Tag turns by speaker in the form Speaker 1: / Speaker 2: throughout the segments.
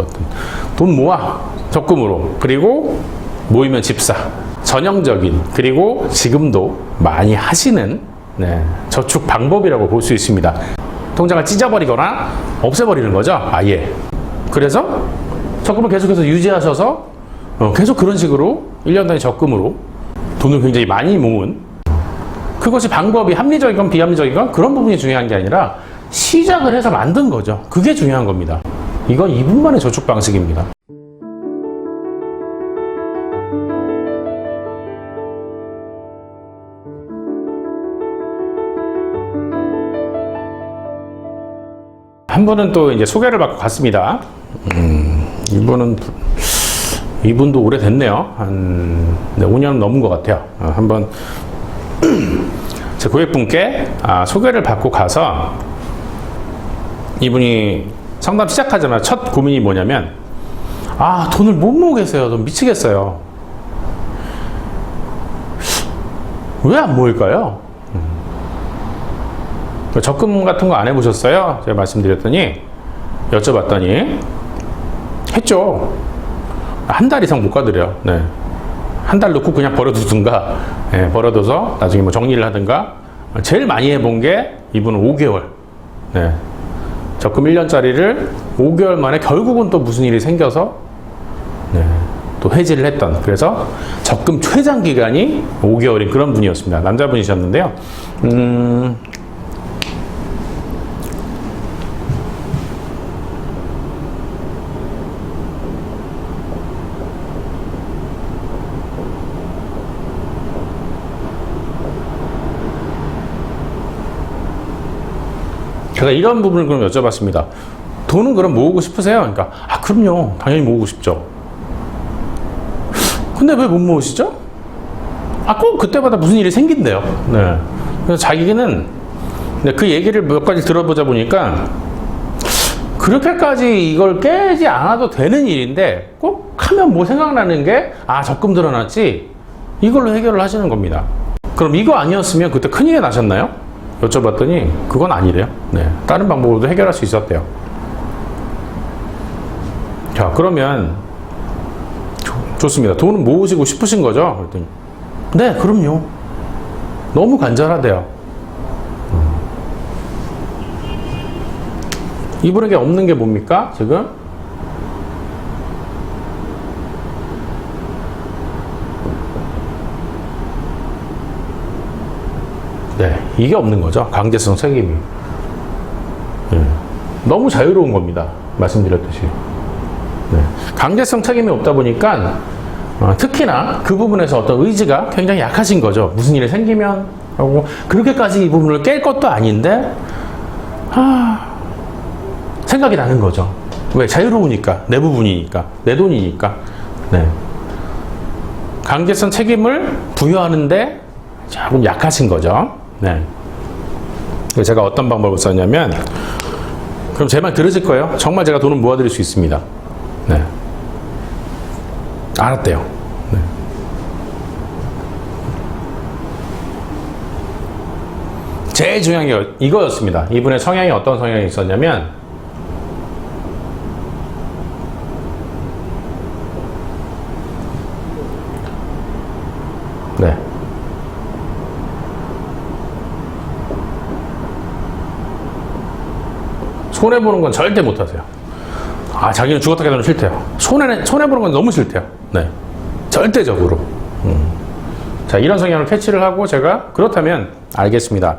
Speaker 1: 어떻든 돈 모아 적금으로 그리고 모이면 집사 전형적인 그리고 지금도 많이 하시는 네, 저축 방법이라고 볼 수 있습니다. 통장을 찢어버리거나 없애버리는 거죠. 아예. 그래서 적금을 계속해서 유지하셔서 어, 계속 그런 식으로 1년 단위 적금으로 돈을 굉장히 많이 모은 그것이 방법이 합리적이건 비합리적이건 그런 부분이 중요한 게 아니라 시작을 해서 만든 거죠. 그게 중요한 겁니다. 이건 이분만의 저축 방식입니다. 한 분은 또 이제 소개를 받고 갔습니다. 음, 이분은 이분도 오래됐네요. 한 네, 5년 넘은 것 같아요. 어, 한번 제 고객분께 아, 소개를 받고 가서 이분이 상담 시작하자마자 첫 고민이 뭐냐면 아 돈을 못 모으겠어요. 좀 미치겠어요. 왜 안 모일까요? 음. 적금 같은 거 안 해보셨어요? 제가 말씀드렸더니 여쭤봤더니 했죠. 한 달 이상 못 가드려. 네. 한달 넣고 그냥 버려두든가, 예, 버려둬서 나중에 뭐 정리를 하든가. 제일 많이 해본 게 이분은 5개월. 네. 적금 1년짜리를 5개월 만에 결국은 또 무슨 일이 생겨서 네, 또 해지를 했던. 그래서 적금 최장 기간이 5개월인 그런 분이었습니다. 남자분이셨는데요. 음, 제가 이런 부분을 그럼 여쭤봤습니다. 돈은 그럼 모으고 싶으세요? 그러니까, 아, 그럼요. 당연히 모으고 싶죠. 근데 왜 못 모으시죠? 아, 꼭 그때마다 무슨 일이 생긴대요. 네. 그래서 자기는 그 얘기를 몇 가지 들어보자 보니까 그렇게까지 이걸 깨지 않아도 되는 일인데 꼭 하면 뭐 생각나는 게 아, 적금 들어놨지? 이걸로 해결을 하시는 겁니다. 그럼 이거 아니었으면 그때 큰일이 나셨나요? 여쭤봤더니 그건 아니래요. 네. 다른 방법으로도 해결할 수 있었대요. 자, 그러면 좋- 좋습니다. 돈은 모으시고 싶으신 거죠? 그랬더니 네, 그럼요. 너무 간절하대요. 음. 이분에게 없는 게 뭡니까? 지금 네, 이게 없는 거죠. 강제성 책임이. 예. 너무 자유로운 겁니다. 말씀드렸듯이. 네. 강제성 책임이 없다 보니까 어, 특히나 그 부분에서 어떤 의지가 굉장히 약하신 거죠. 무슨 일이 생기면 하고 그렇게까지 이 부분을 깰 것도 아닌데 아, 생각이 나는 거죠. 왜 자유로우니까 내 부분이니까 내 돈이니까. 네. 강제성 책임을 부여하는데 조금 약하신 거죠. 네. 제가 어떤 방법을 썼냐면, 그럼 제 말 들으실 거예요? 정말 제가 돈을 모아드릴 수 있습니다. 네. 알았대요. 네. 제일 중요한 게 이거였습니다. 이분의 성향이 어떤 성향이 있었냐면, 네. 손해보는 건 절대 못하세요. 아, 자기는 죽었다 깨달으면 싫대요. 손해, 손해보는 건 너무 싫대요. 네. 절대적으로. 음. 자, 이런 성향을 캐치를 하고 제가 그렇다면 알겠습니다.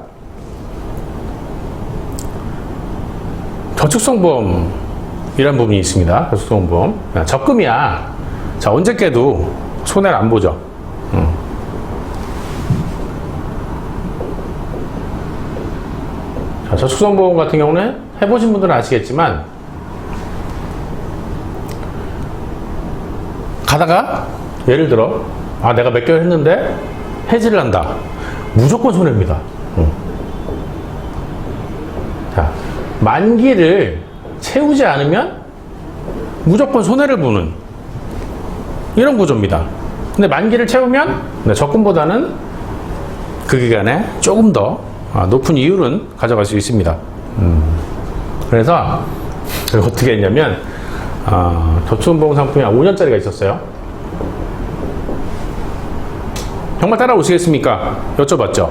Speaker 1: 저축성보험이라는 부분이 있습니다. 저축성보험. 야, 적금이야. 자, 언제 깨도 손해를 안 보죠. 음. 자, 저축성보험 같은 경우는 해보신 분들은 아시겠지만 가다가 예를 들어 아 내가 몇 개월 했는데 해지를 한다 무조건 손해입니다 응. 자 만기를 채우지 않으면 무조건 손해를 보는 이런 구조입니다 근데 만기를 채우면 네, 적금보다는 그 기간에 조금 더 아, 높은 이율은 가져갈 수 있습니다 음. 그래서 어떻게 했냐면 아, 저축은보험 상품이 한 5년짜리가 있었어요. 정말 따라오시겠습니까? 여쭤봤죠.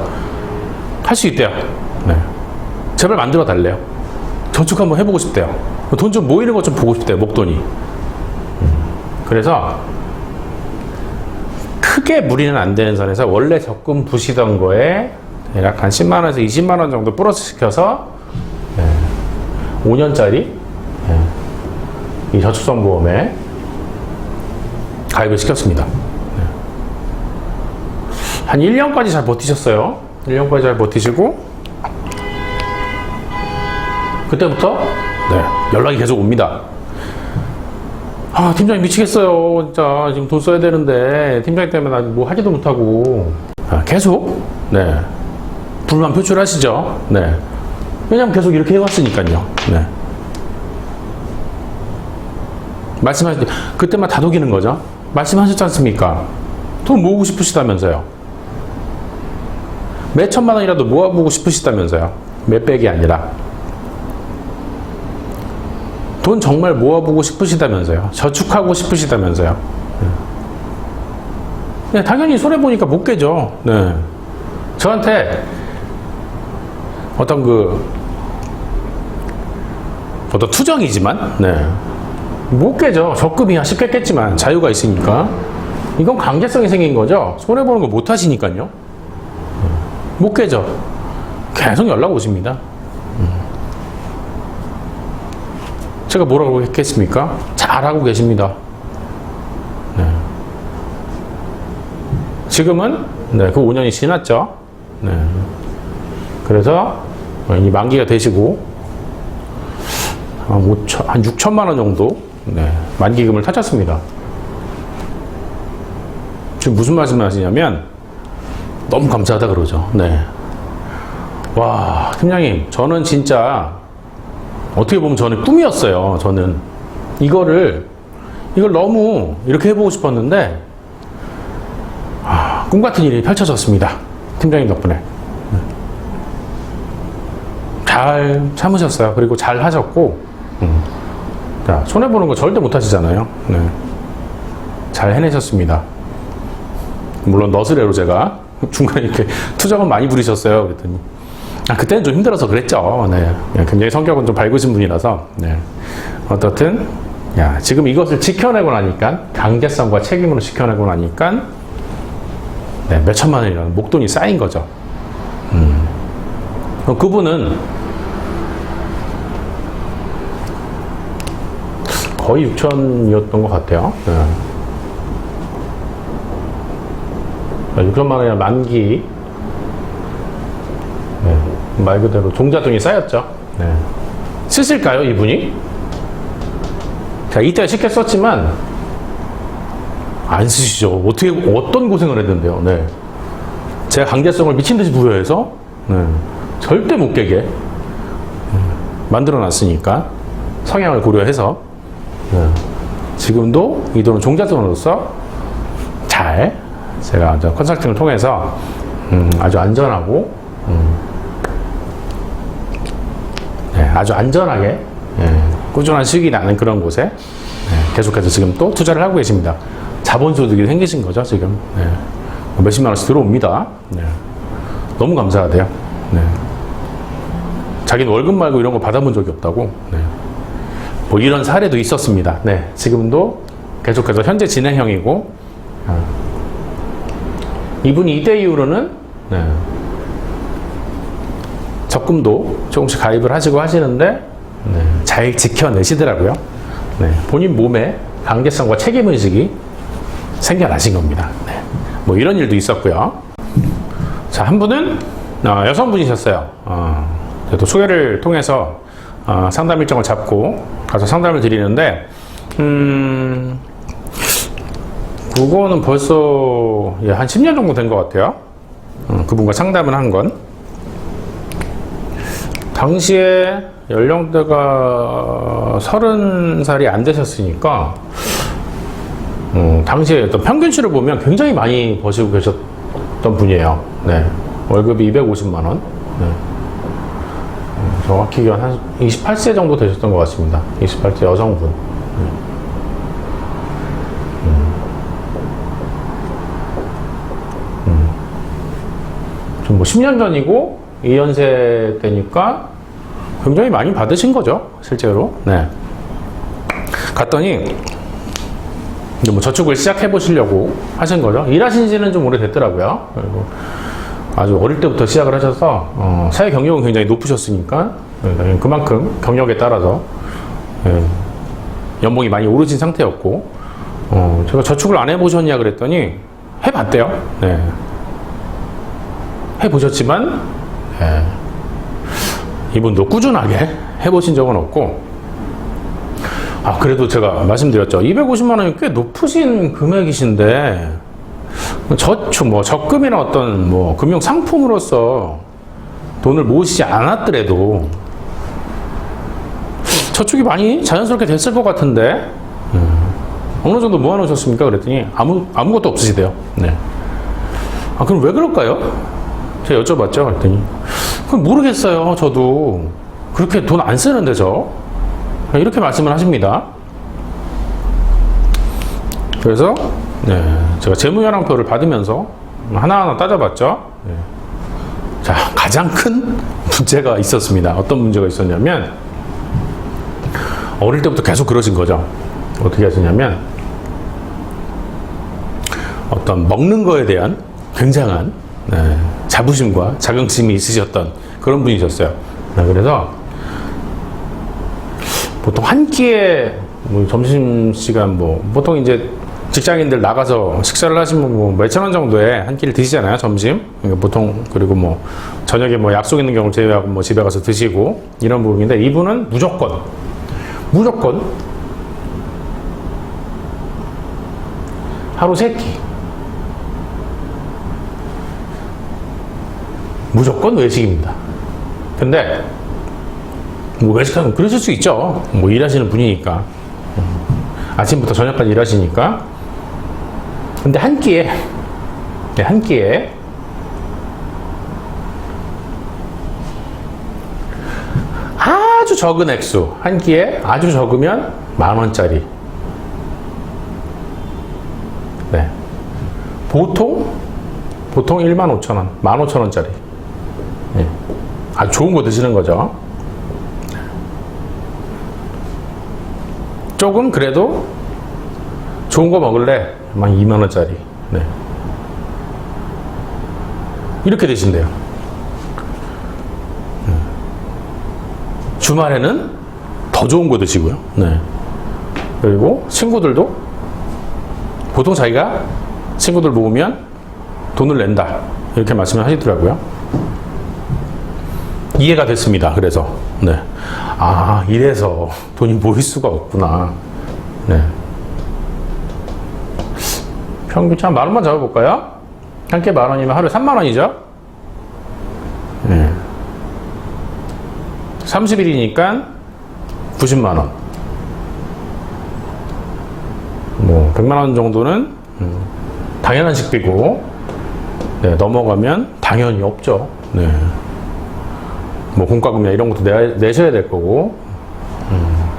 Speaker 1: 할 수 있대요. 네. 제발 만들어 달래요. 저축 한번 해보고 싶대요. 돈 좀 모이는 것 좀 보고 싶대요. 목돈이. 음. 그래서 크게 무리는 안 되는 선에서 원래 적금 부시던 거에 약한 10만 원에서 20만 원 정도 플러스 시켜서 5년짜리 이 저축성 보험에 가입을 시켰습니다. 네. 한 1년까지 잘 버티셨어요. 1년까지 잘 버티시고 그때부터 네, 연락이 계속 옵니다. 아 팀장님 미치겠어요. 진짜 지금 돈 써야 되는데 팀장님 때문에 나뭐 하지도 못하고 아, 계속 네 불만 표출하시죠. 네 왜냐면 계속 이렇게 해왔으니까요. 네. 말씀하실 때 그때만 다독이는 거죠. 말씀하셨지 않습니까? 돈 모으고 싶으시다면서요. 몇 천만 원이라도 모아보고 싶으시다면서요. 몇 백이 아니라. 돈 정말 모아보고 싶으시다면서요. 저축하고 싶으시다면서요. 네, 당연히 손해보니까 못 깨죠. 네. 저한테 어떤 그, 어떤 투정이지만, 네. 못 깨죠. 적금이야 쉽게 깼지만 자유가 있으니까. 이건 강제성이 생긴 거죠. 손해 보는 거 못 하시니까요. 못 깨죠. 계속 연락 오십니다. 제가 뭐라고 했겠습니까? 잘하고 계십니다. 네. 지금은 네, 그 5년이 지났죠. 네. 그래서 이 만기가 되시고 한 5천, 한 6천만 원 정도 네, 만기금을 타셨습니다. 지금 무슨 말씀을 하시냐면 너무 감사하다 그러죠. 네. 와, 팀장님, 저는 진짜 어떻게 보면 저는 꿈이었어요. 저는 이거를 이걸 너무 이렇게 해보고 싶었는데 아, 꿈 같은 일이 펼쳐졌습니다. 팀장님 덕분에 네. 잘 참으셨어요. 그리고 잘 하셨고 음. 자, 손해 보는 거 절대 못 하시잖아요. 네. 잘 해내셨습니다. 물론 너스레로 제가 중간에 이렇게 투정은 많이 부리셨어요. 그랬더니 아, 그때는 좀 힘들어서 그랬죠. 네. 굉장히 성격은 좀 밝으신 분이라서. 네. 어떻든, 야, 지금 이것을 지켜내고 나니까, 강제성과 책임으로 지켜내고 나니까, 네, 몇 천만 원이라는 목돈이 쌓인 거죠. 음. 그분은 거의 6천이었던 것 같아요. 네. 6천만 원이나 만기 네, 말 그대로 종자돈이 쌓였죠. 네. 쓰실까요, 이분이? 자, 이때 쉽게 썼지만, 안 쓰시죠. 어떻게, 어떤 고생을 했는데요. 네. 제가 강제성을 미친 듯이 부여해서, 네. 절대 못 깨게, 네. 만들어 놨으니까, 성향을 고려해서, 네. 지금도 이 돈은 종자돈으로서 잘, 제가 컨설팅을 통해서, 음, 아주 안전하고, 음, 네, 아주 안전하게 예, 꾸준한 수익이 나는 그런 곳에 예, 계속해서 지금 또 투자를 하고 계십니다. 자본소득이 생기신 거죠 지금 예, 몇십만 원씩 들어옵니다. 네. 너무 감사하대요. 네. 자기는 월급 말고 이런 거 받아본 적이 없다고. 네. 뭐 이런 사례도 있었습니다. 네, 지금도 계속해서 현재 진행형이고 어. 이분이 이때 이후로는 네. 적금도 조금씩 가입을 하시고 하시는데 네, 잘 지켜내시더라고요. 네, 본인 몸에 강제성과 책임의식이 생겨나신 겁니다. 네, 뭐 이런 일도 있었고요. 자, 한 분은 어, 여성분이셨어요. 어, 또 소개를 통해서 어, 상담 일정을 잡고 가서 상담을 드리는데, 음, 그거는 벌써 예, 한 10년 정도 된 것 같아요. 음, 그분과 상담을 한 건. 당시에 연령대가 서른 살이 안 되셨으니까, 음, 당시에 어떤 평균치를 보면 굉장히 많이 버시고 계셨던 분이에요. 네. 월급이 250만원. 네. 음, 정확히 기억 한 28세 정도 되셨던 것 같습니다. 28세 여성분. 네. 지금 뭐 10년 전이고 2연세 때니까 굉장히 많이 받으신 거죠, 실제로. 네. 갔더니 이제 뭐 저축을 시작해 보시려고 하신 거죠. 일하신 지는 좀 오래됐더라고요. 그리고 아주 어릴 때부터 시작을 하셔서 어, 사회 경력은 굉장히 높으셨으니까 네, 그만큼 경력에 따라서 예, 연봉이 많이 오르신 상태였고 어, 제가 저축을 안 해보셨냐 그랬더니 해봤대요. 네. 해보셨지만 예, 이분도 꾸준하게 해보신 적은 없고 아 그래도 제가 말씀드렸죠 250만 원이 꽤 높으신 금액이신데 저축 뭐 적금이나 어떤 뭐 금융 상품으로서 돈을 모으시지 않았더라도 저축이 많이 자연스럽게 됐을 것 같은데 음, 어느 정도 모아놓으셨습니까? 그랬더니 아무 아무것도 없으시대요. 네. 아 그럼 왜 그럴까요? 제가 여쭤봤죠. 그랬더니 그럼 모르겠어요. 저도 그렇게 돈 안 쓰는데 저 이렇게 말씀을 하십니다. 그래서 네, 제가 재무연항표를 받으면서 하나하나 따져봤죠. 네. 자 가장 큰 문제가 있었습니다. 어떤 문제가 있었냐면 어릴 때부터 계속 그러신 거죠. 어떻게 하시냐면 어떤 먹는 거에 대한 굉장한 네, 자부심과 자긍심이 있으셨던 그런 분이셨어요. 네, 그래서 보통 한 끼에 뭐 점심 시간 뭐 보통 이제 직장인들 나가서 식사를 하시면 뭐 몇천 원 정도에 한 끼를 드시잖아요 점심 그러니까 보통 그리고 뭐 저녁에 뭐 약속 있는 경우 제외하고 뭐 집에 가서 드시고 이런 부분인데 이분은 무조건 무조건 하루 세끼 무조건 외식입니다. 근데 뭐 외식하면 그러실 수 있죠. 뭐 일하시는 분이니까 아침부터 저녁까지 일하시니까. 근데 한 끼에 네, 한 끼에 아주 적은 액수 한 끼에 아주 적으면 만 원짜리. 네. 보통 보통 1만 5천 원, 1만 5천 원짜리. 예. 아주 좋은 거 드시는 거죠. 조금 그래도 좋은 거 먹을래? 만 2만 원짜리. 네. 이렇게 되신대요. 네. 주말에는 더 좋은 거 드시고요. 네. 그리고 친구들도 보통 자기가 친구들 모으면 돈을 낸다. 이렇게 말씀을 하시더라고요. 이해가 됐습니다. 그래서 네. 아 이래서 돈이 모일 수가 없구나. 네. 평균 한만 원만 잡아볼까요? 한 끼 만 원이면 하루에 3만 원이죠? 네. 30일이니까 90만 원. 뭐 100만 원 정도는 음, 당연한 식비고 네, 넘어가면 당연히 없죠. 네. 뭐 공과금이나 이런 것도 내, 내셔야 될 거고 음.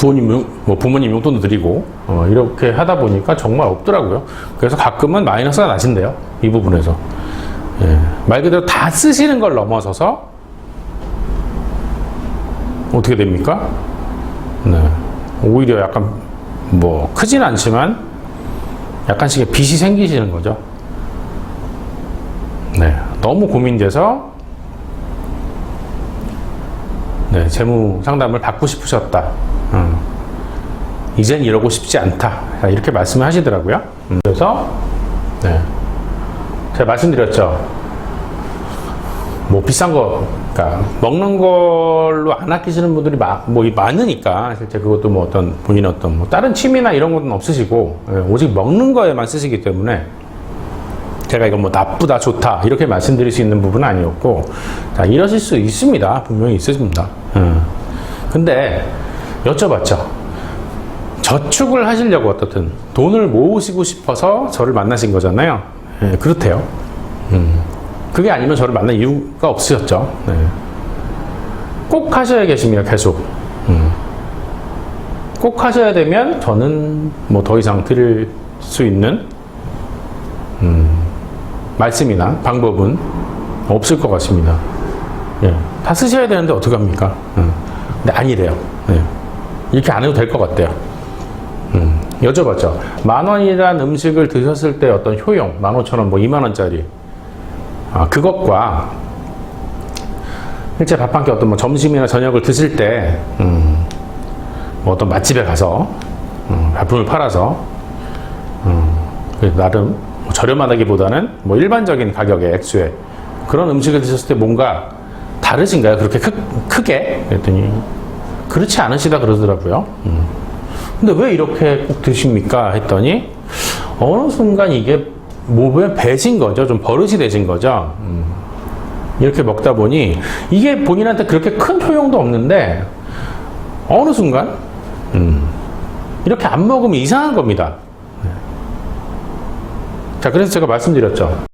Speaker 1: 부모님 용- 뭐 부모님 용돈도 드리고 어, 이렇게 하다 보니까 정말 없더라고요. 그래서 가끔은 마이너스가 나신대요. 이 부분에서 예. 말 그대로 다 쓰시는 걸 넘어서서 어떻게 됩니까? 네. 오히려 약간 뭐 크진 않지만 약간씩의 빚이 생기시는 거죠. 네. 너무 고민돼서 네, 재무 상담을 받고 싶으셨다. 음. 이젠 이러고 싶지 않다. 이렇게 말씀을 하시더라고요. 음, 그래서, 네. 제가 말씀드렸죠. 뭐 비싼 거, 그러니까 먹는 걸로 안 아끼시는 분들이 마, 뭐 이- 많으니까 실제 그것도 뭐 어떤 본인의 어떤 뭐 다른 취미나 이런 것은 없으시고 예, 오직 먹는 거에만 쓰시기 때문에 제가 이거 뭐 나쁘다 좋다 이렇게 말씀드릴 수 있는 부분은 아니었고 자 이러실 수 있습니다 분명히 있으십니다 음. 근데 여쭤봤죠 저축을 하시려고 어떻든 돈을 모으시고 싶어서 저를 만나신 거잖아요 예, 그렇대요 음. 그게 아니면 저를 만날 이유가 없으셨죠 네. 꼭 하셔야 계십니다 계속 음. 꼭 하셔야 되면 저는 뭐 더 이상 드릴 수 있는 음, 말씀이나 방법은 없을 것 같습니다. 예, 다 쓰셔야 되는데 어떡합니까? 음, 근데 아니래요. 예, 이렇게 안 해도 될 것 같대요. 음, 여쭤봤죠. 만 원이란 음식을 드셨을 때 어떤 효용, 만 오천 원, 뭐 이만 원짜리, 아, 그것과 실제 밥 한 끼 어떤 뭐 점심이나 저녁을 드실 때, 음, 뭐 어떤 맛집에 가서, 음, 발품을 팔아서, 음, 그 나름 뭐 저렴하다기보다는 뭐 일반적인 가격의 액수에 그런 음식을 드셨을 때 뭔가 다르신가요? 그렇게 크, 크게? 그랬더니, 그렇지 않으시다 그러더라고요. 음. 근데 왜 이렇게 꼭 드십니까? 했더니 어느 순간 이게 몸에 배신 거죠. 좀 버릇이 되신 거죠. 음. 이렇게 먹다 보니 이게 본인한테 그렇게 큰 효용도 없는데 어느 순간 음. 이렇게 안 먹으면 이상한 겁니다. 자, 그래서 제가 말씀드렸죠.